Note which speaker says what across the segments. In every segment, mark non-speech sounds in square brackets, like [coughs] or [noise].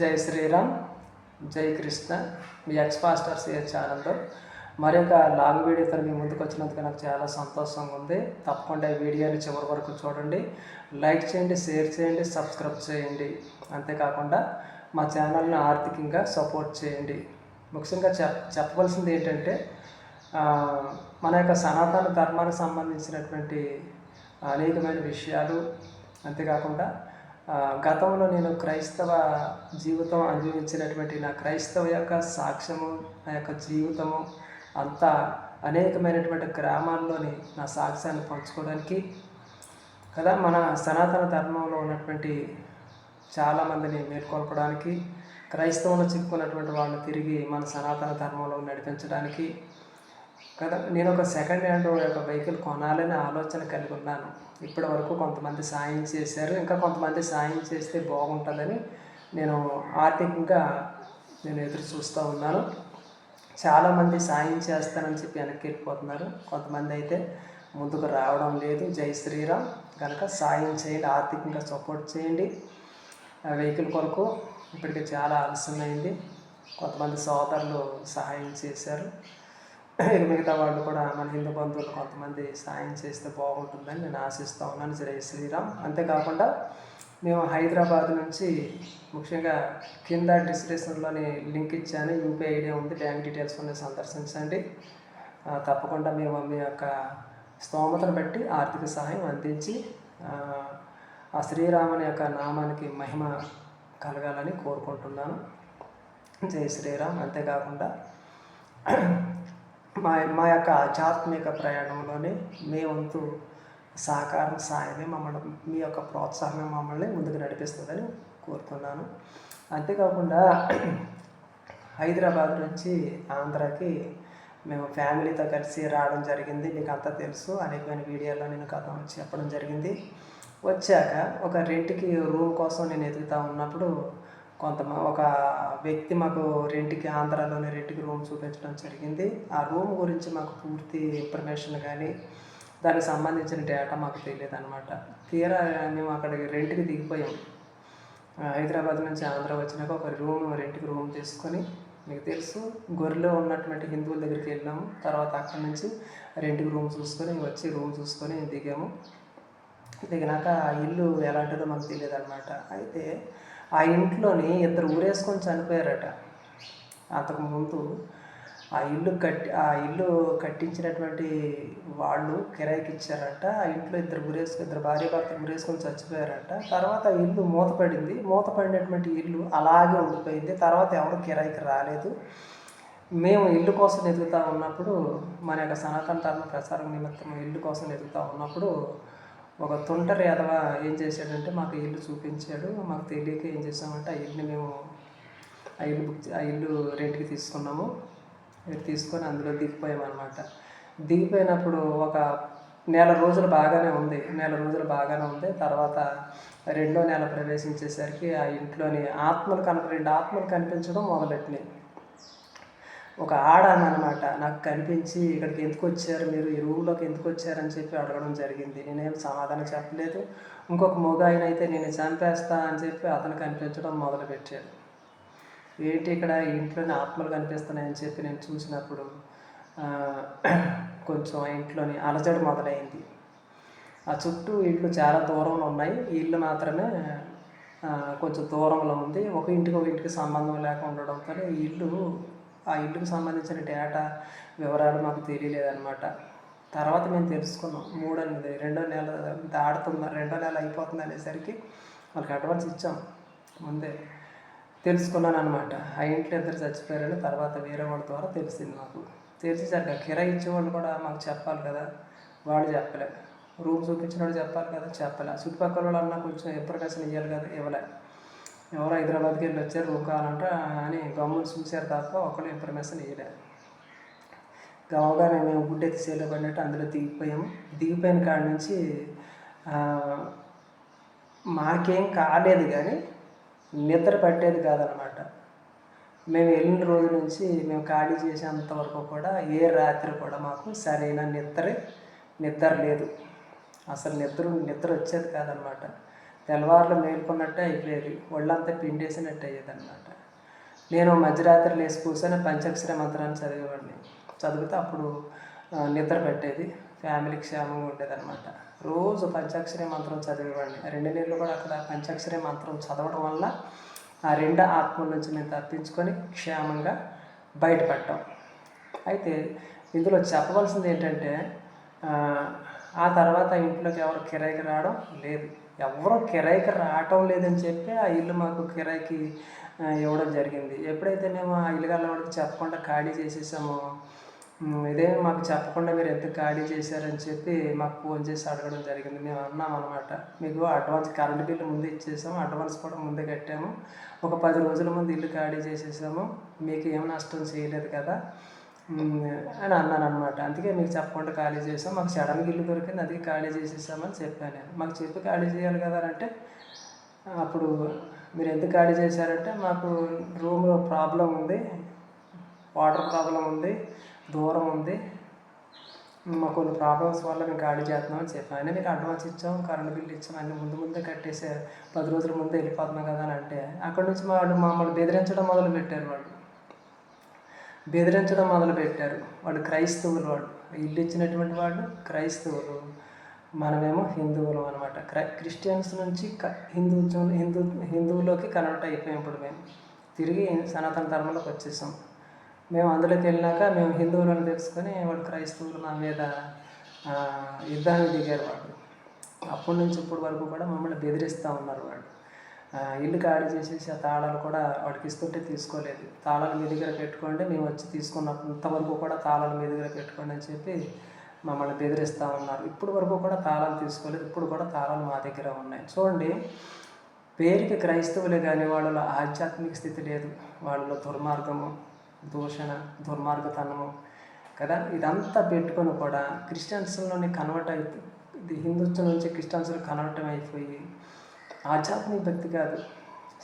Speaker 1: జై శ్రీరామ్ జై కృష్ణ. మీ ఎక్స్ పాస్టర్ సిఎస్ ఛానల్లో మరి ఒక లాంగ్ వీడియోతో మీ ముందుకు వచ్చినందుకు నాకు చాలా సంతోషంగా ఉంది. తప్పకుండా ఈ వీడియోని చివరి వరకు చూడండి. లైక్ చేయండి షేర్ చేయండి సబ్స్క్రైబ్ చేయండి. అంతేకాకుండా మా ఛానల్ని ఆర్థికంగా సపోర్ట్ చేయండి. ముఖ్యంగా చెప్ చెప్పవలసింది ఏంటంటే మన యొక్క సనాతన ధర్మానికి సంబంధించినటువంటి అనేకమైన విషయాలు అంతేకాకుండా గతంలో నేను క్రైస్తవ జీవితం అనుభవించినటువంటి నా క్రైస్తవ యొక్క సాక్ష్యము నా యొక్క జీవితము అంతా అనేకమైనటువంటి గ్రామాల్లోని నా సాక్ష్యాన్ని పంచుకోవడానికి కదా మన సనాతన ధర్మంలో ఉన్నటువంటి చాలామందిని మేల్కొల్పడానికి క్రైస్తవంలో చిక్కుకున్నటువంటి వాళ్ళని తిరిగి మన సనాతన ధర్మంలో నడిపించడానికి కదా నేను ఒక సెకండ్ హ్యాండ్ యొక్క వెహికల్ కొనాలనే ఆలోచన కలిగి ఉన్నాను ఇప్పటి వరకు కొంతమంది సాయం చేశారు. ఇంకా కొంతమంది సాయం చేస్తే బాగుంటుందని నేను ఆర్థికంగా నేను ఎదురు చూస్తూ ఉన్నాను. చాలామంది సాయం చేస్తానని చెప్పి వెనక్కి వెళ్ళిపోతున్నారు కొంతమంది అయితే ముందుకు రావడం లేదు. జై శ్రీరామ్. కనుక సాయం చేయండి ఆర్థికంగా సపోర్ట్ చేయండి. ఆ వెహికల్ కొరకు ఇప్పటికే చాలా ఆలస్యమైంది. కొంతమంది సోదరులు సహాయం చేశారు. [coughs] మిగతా వాళ్ళు కూడా మన హిందూ బంధువులు కొంతమంది సాయం చేస్తే బాగుంటుందని నేను ఆశిస్తూ ఉన్నాను. జై శ్రీరామ్. అంతేకాకుండా మేము హైదరాబాద్ నుంచి ముఖ్యంగా కింద డిస్క్రిప్షన్లోని లింక్ ఇచ్చాను. యూపీఐ ఐడి ఉంది. బ్యాంక్ డీటెయిల్స్ ఉన్నాయి. సందర్శించండి. తప్పకుండా మేము మీ యొక్క స్తోమతను బట్టి ఆర్థిక సహాయం అందించి ఆ, ఆ శ్రీరాముని యొక్క నామానికి మహిమ కలగాలని కోరుకుంటున్నాను. జై శ్రీరామ్. అంతేకాకుండా మా మా యొక్క ఆధ్యాత్మిక ప్రయాణంలోనే మీ వంతు సహకారం సాయమే మమ్మల్ని మీ యొక్క ప్రోత్సాహమే మమ్మల్ని ముందుకు నడిపిస్తుందని కోరుతున్నాను అంతేకాకుండా హైదరాబాద్ నుంచి ఆంధ్రాకి మేము ఫ్యామిలీతో కలిసి రావడం జరిగింది. మీకు అంతా తెలుసు అనేకమైన వీడియోలో నేను కథ చెప్పడం జరిగింది. వచ్చాక ఒక రెంట్కి రూమ్ కోసం నేను ఎదుగుతూ ఉన్నప్పుడు కొంత ఒక వ్యక్తి మాకు రెంట్కి ఆంధ్రాలోని రెంట్కి రూమ్ చూపించడం జరిగింది. ఆ రూమ్ గురించి మాకు పూర్తి ఇన్ఫర్మేషన్ కానీ దానికి సంబంధించిన డేటా మాకు తెలియదు అనమాట తీరా మేము అక్కడికి రెంట్కి దిగిపోయాం. హైదరాబాద్ నుంచి ఆంధ్ర వచ్చినాక ఒక రూమ్ రెంట్కి రూమ్ తీసుకొని మీకు తెలుసు గొర్రెలో ఉన్నటువంటి హిందువుల దగ్గరికి వెళ్ళాము తర్వాత అక్కడి నుంచి రెంట్కి రూమ్ చూసుకొని వచ్చి రూమ్ చూసుకొని దిగాము. దిగినాక ఆ ఇల్లు ఎలాంటిదో మాకు తెలియదు అనమాట అయితే ఆ ఇంట్లోని ఇద్దరు ఊరేసుకొని చనిపోయారట. అంతకుముందు ఆ ఇల్లు కట్టి ఆ ఇల్లు కట్టించినటువంటి వాళ్ళు కిరాయికి ఇచ్చారట. ఆ ఇంట్లో ఇద్దరు ఊరేసుకు ఇద్దరు భార్య భర్తలు ఊరేసుకొని చచ్చిపోయారట. తర్వాత ఆ ఇల్లు మూతపడింది. మూతపడినటువంటి ఇల్లు అలాగే ఉండిపోయింది. తర్వాత ఎవరు కిరాయికి రాలేదు. మేము ఇల్లు కోసం ఎదుగుతూ ఉన్నప్పుడు మన యొక్క సనాతన ధర్మ ప్రసారం నిమిత్తం ఇల్లు కోసం ఎదుగుతూ ఉన్నప్పుడు ఒక తొంటరి అథవా ఏం చేశాడంటే మాకు ఇల్లు చూపించాడు. మాకు తెలియక ఏం చేసామంటే ఆ ఇల్లు మేము ఆ ఇల్లు బుక్ ఆ ఇల్లు రెంట్కి తీసుకున్నాము. తీసుకొని అందులో దిగిపోయామన్నమాట. దిగిపోయినప్పుడు ఒక నెల రోజులు బాగానే ఉంది. నెల రోజులు బాగానే ఉంది. తర్వాత రెండో నెల ప్రవేశించేసరికి ఆ ఇంట్లోని ఆత్మలు కనుక రెండు ఆత్మలు కనిపించడం మొదలెట్టినాయి. ఒక ఆడ అనమాట నాకు కనిపించి ఇక్కడికి ఎందుకు వచ్చారు మీరు? ఈ రూమ్లోకి ఎందుకు వచ్చారని చెప్పి అడగడం జరిగింది. నేనేం సమాధానం చెప్పలేదు. ఇంకొక మగ ఆయన అయితే నేను చంపేస్తా అని చెప్పి అతను కనిపించడం మొదలుపెట్టాడు. ఏంటి ఇక్కడ? ఇంట్లోనే ఇంట్లోని ఆత్మలు కనిపిస్తున్నాయని చెప్పి నేను చూసినప్పుడు కొంచెం ఇంట్లోని అలజడి మొదలైంది. ఆ చుట్టూ ఇళ్ళు చాలా దూరంలో ఉన్నాయి. ఈ ఇల్లు మాత్రమే కొంచెం దూరంలో ఉంది. ఒక ఇంటికి ఒక ఇంటికి సంబంధం లేకుండా ఉండడంతో ఈ ఇల్లు ఆ ఇంటికి సంబంధించిన డేటా వివరాలు మాకు తెలియలేదన్నమాట. తర్వాత మేము తెలుసుకున్నాం మూడో నెల రెండో నెల దాడుతుంది రెండో నెల అయిపోతుంది అనేసరికి వాళ్ళకి అడ్వాన్స్ ఇచ్చాం. ముందే తెలుసుకున్నాను అనమాట ఆ ఇంట్లో ఇద్దరు చచ్చిపోయారని తర్వాత వేరే వాళ్ళ ద్వారా తెలిసింది మాకు. తెలిసేసరికి కిరాయి ఇచ్చేవాళ్ళు కూడా మాకు చెప్పాలి కదా వాళ్ళు చెప్పలే. రూమ్ చూపించిన వాళ్ళు చెప్పాలి కదా చెప్పలే. చుట్టుపక్కల వాళ్ళు అన్నా కొంచెం ఎప్పటికైనా ఇవ్వాలి కదా ఇవ్వలే. ఎవరు హైదరాబాద్కి వెళ్ళి వచ్చారు రూమ్ కావాలంటే అని గమ్మును చూశారు తప్ప ఒకళ్ళు ఇన్ఫర్మేషన్ వేయలేదు గవగానే మేము గుడ్డెత్తి సేలో పడినట్టు అందులో దిగిపోయాము. దిగిపోయిన కాడ నుంచి మాకేం కాలేదు కానీ నిద్ర పట్టేది కాదనమాట. మేము వెళ్ళిన రోజు నుంచి మేము ఖాళీ చేసేంత వరకు కూడా ఏ రాత్రి కూడా మాకు సరైన నిద్ర నిద్ర లేదు. అసలు నిద్ర నిద్ర వచ్చేది కాదనమాట. తెల్లవారులు మేల్కొన్నట్టే అయిపోయేది. ఒళ్ళంతా పిండేసినట్టు అయ్యేదన్నమాట. నేను మధ్యరాత్రి లేచి కూర్చొని పంచాక్షర మంత్రాన్ని చదివేవాడిని. చదివితే అప్పుడు నిద్ర పెట్టేది. ఫ్యామిలీ క్షేమంగా ఉండేదన్నమాట. రోజు పంచాక్షరి మంత్రం చదివేవాడిని. రెండు నెలలు కూడా అక్కడ పంచాక్షరి మంత్రం చదవడం వల్ల ఆ రెండు ఆత్మల నుంచి నేను తప్పించుకొని క్షేమంగా బయటపడ్డాం. అయితే ఇందులో చెప్పవలసింది ఏంటంటే ఆ, ఆ తర్వాత ఇంట్లోకి ఎవరు కిరాయికి రావడం లేదు. ఎవరు కిరాయికి రావటం లేదని చెప్పి ఆ ఇల్లు మాకు కిరాయికి ఇవ్వడం జరిగింది. ఎప్పుడైతే మేము ఆ ఇల్లు వాళ్ళకి చెప్పకుండా ఖాళీ చేసేసామో. ఇదే మాకు చెప్పకుండా మీరు ఎంత ఖాళీ చేశారని చెప్పి మాకు ఫోన్ చేసి అడగడం జరిగింది. మేము అన్నాం అనమాట మీకు అడ్వాన్స్ కరెంట్ బిల్లు ముందే ఇచ్చేసాము అడ్వాన్స్ కూడా ముందే కట్టాము. ఒక పది రోజుల ముందు ఇల్లు ఖాళీ చేసేసాము. మీకు ఏం నష్టం చేయలేదు కదా. అని అన్నాను అనమాట అందుకే మీకు చెప్పకుండా ఖాళీ చేసాం. మాకు సడన్గా ఇల్లు దొరికింది అది ఖాళీ చేసేసామని చెప్పాను నేను. మాకు చెప్పి ఖాళీ చేయాలి కదా అని అంటే అప్పుడు మీరు ఎందుకు ఖాళీ చేశారంటే మాకు రూమ్లో ప్రాబ్లం ఉంది వాటర్ ప్రాబ్లం ఉంది దూరం ఉంది. మాకు కొన్ని ప్రాబ్లమ్స్ వల్ల మేము ఖాళీ చేస్తున్నామని చెప్పాను. అయినా మీకు అడ్వాన్స్ ఇచ్చాం కరెంట్ బిల్ ఇచ్చాం అన్ని ముందు ముందే కట్టేసే పది రోజుల ముందే వెళ్ళిపోతున్నాం కదా అని అంటే అక్కడ నుంచి వాళ్ళు మమ్మల్ని బెదిరించడం మొదలు పెట్టారు వాళ్ళు. బెదిరించడం మొదలుపెట్టారు. వాళ్ళు క్రైస్తవులు వాళ్ళు ఇల్లు ఇచ్చినటువంటి వాళ్ళు క్రైస్తవులు. మనమేమో హిందువులు అనమాట క్రై క్రిస్టియన్స్ నుంచి క- హిందూ హిందూ హిందువులోకి కన్వర్ట్ అయిపోయాం ఇప్పుడు మేము. తిరిగి సనాతన ధర్మంలోకి వచ్చేసాం. మేము అందులోకి వెళ్ళినాక మేము హిందువులను తెలుసుకొని వాళ్ళు క్రైస్తవులు మా మీద యుద్ధాన్ని దిగారు వాళ్ళు అప్పటి నుంచి ఇప్పటి వరకు కూడా మమ్మల్ని బెదిరిస్తూ ఉన్నారు వాళ్ళు ఇల్లు ఖాళీ చేసేసి ఆ తాళాలు కూడా వాడికి ఇస్తుంటే తీసుకోలేదు. తాళాలు మీ దగ్గర పెట్టుకోండి మేము వచ్చి తీసుకున్నంతవరకు కూడా తాళాలు మీ దగ్గర పెట్టుకోండి అని చెప్పి మమ్మల్ని బెదిరిస్తూ ఉన్నారు. ఇప్పుడు వరకు కూడా తాళాలు తీసుకోలేదు ఇప్పుడు కూడా తాళాలు మా దగ్గర ఉన్నాయి. చూడండి పేరుకి క్రైస్తవులే కానీ వాళ్ళలో ఆధ్యాత్మిక స్థితి లేదు. వాళ్ళలో దుర్మార్గము దూషణ దుర్మార్గతనము కదా? ఇదంతా పెట్టుకొని కూడా క్రిస్టియన్స్లోని కన్వర్ట్ అయితే ఇది హిందుత్వం నుంచి క్రిస్టియన్స్లో కన్వర్ట్ అయిపోయి ఆధ్యాత్మిక భక్తి కాదు.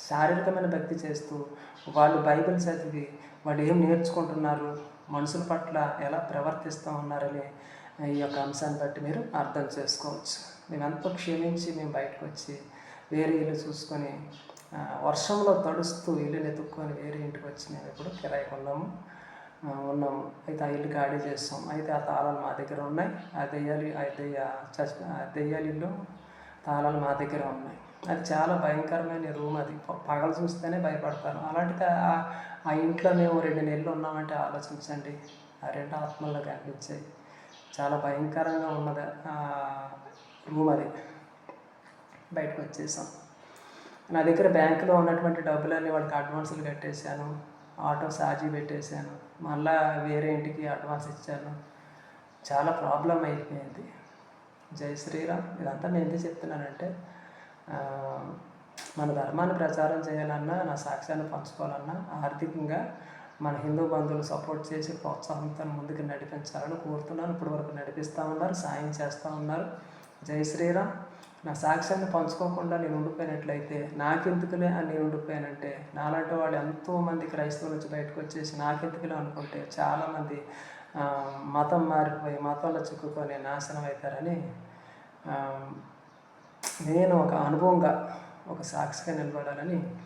Speaker 1: శారీరకమైన భక్తి చేస్తూ వాళ్ళు బైబిల్ చదివి వాళ్ళు ఏం నేర్చుకుంటున్నారు మనుషుల పట్ల ఎలా ప్రవర్తిస్తూ ఉన్నారనే ఈ యొక్క అంశాన్ని బట్టి మీరు అర్థం చేసుకోవచ్చు. మేము ఎంతో క్షమించి మేము బయటకు వచ్చి వేరే ఇల్లు చూసుకొని వర్షంలో తడుస్తూ ఇల్లుని ఎత్తుక్కొని వేరే ఇంటికి వచ్చి మేము ఇప్పుడు కిరాయికి ఉన్నాము. ఉన్నాము. అయితే ఆ ఇల్లు ఖాళీ చేస్తాం అయితే ఆ తాళాలు మా దగ్గర ఉన్నాయి. ఆ దెయ్యాలి ఆ దెయ్య చచ్చి ఆ దెయ్యాలి ఇల్లు తాళాలు మా దగ్గర ఉన్నాయి. అది చాలా భయంకరమైన రూమ్ అది. ప- పగలు చూస్తేనే భయపడతారు అలాంటిది ఆ- ఇంట్లో మేము రెండు నెలలు ఉన్నామంటే ఆలోచించండి. ఆ రెండు ఆత్మల్లో కనిపించాయి చాలా భయంకరంగా ఉన్నది రూమ్ అది. బయటకు వచ్చేసాం. నా దగ్గర బ్యాంకులో ఉన్నటువంటి డబ్బులన్నీ వాడికి అడ్వాన్సులు కట్టేశాను. ఆటో సాజీ పెట్టేశాను. మళ్ళా వేరే ఇంటికి అడ్వాన్స్ ఇచ్చాను. చాలా ప్రాబ్లం అయిపోయింది. జై శ్రీరామ్. ఇదంతా నేను ఎందుకు చెప్తున్నానంటే మన ధర్మాన్ని ప్రచారం చేయాలన్నా నా సాక్ష్యాన్ని పంచుకోవాలన్నా ఆర్థికంగా మన హిందూ బంధువులు సపోర్ట్ చేసి ప్రోత్సాహంతో ముందుకు నడిపించాలని కోరుతున్నాను. ఇప్పటి వరకు నడిపిస్తూ ఉన్నారు సాయం చేస్తూ ఉన్నారు. జై శ్రీరామ్. నా సాక్ష్యాన్ని పంచుకోకుండా నేను ఉండిపోయినట్లయితే నాకెందుకులే అని నేను ఉండిపోయానంటే నాలాంటి వాళ్ళు ఎంతోమంది క్రైస్తవుల నుంచి బయటకు వచ్చేసి నాకెందుకులే అనుకుంటే చాలామంది మతం మారిపోయి మతంలో చిక్కుకొని నాశనం అవుతారని నేను ఒక అనుభవంగా ఒక సాక్షిగా నిలబడాలని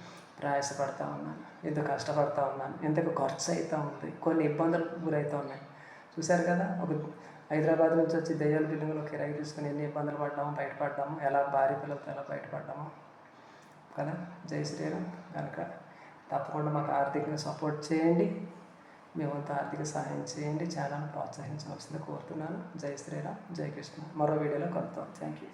Speaker 1: ప్రయాసపడతా ఉన్నాను. ఎంత కష్టపడతా ఉన్నాను. ఎంతకు ఖర్చు అవుతూ ఉంది. కొన్ని ఇబ్బందులకు గురవుతూ ఉన్నాయి. చూశారు కదా ఒక హైదరాబాద్ నుంచి వచ్చి దయ్యాల బిల్డింగ్లో కిరాయి తీసుకుని ఎన్ని ఇబ్బందులు పడ్డాము బయటపడ్డాము ఎలా భార్య పిల్లలతో ఎలా బయటపడ్డాము కదా జై శ్రీరామ్. కనుక తప్పకుండా మాకు ఆర్థికంగా సపోర్ట్ చేయండి. మేమంతా ఆర్థిక సహాయం చేయండి. ఛానల్ ప్రోత్సహించవలసింది కోరుతున్నాను. జై శ్రీరామ్. జై కృష్ణ. మరో వీడియోలో కలుద్దాం. Thank you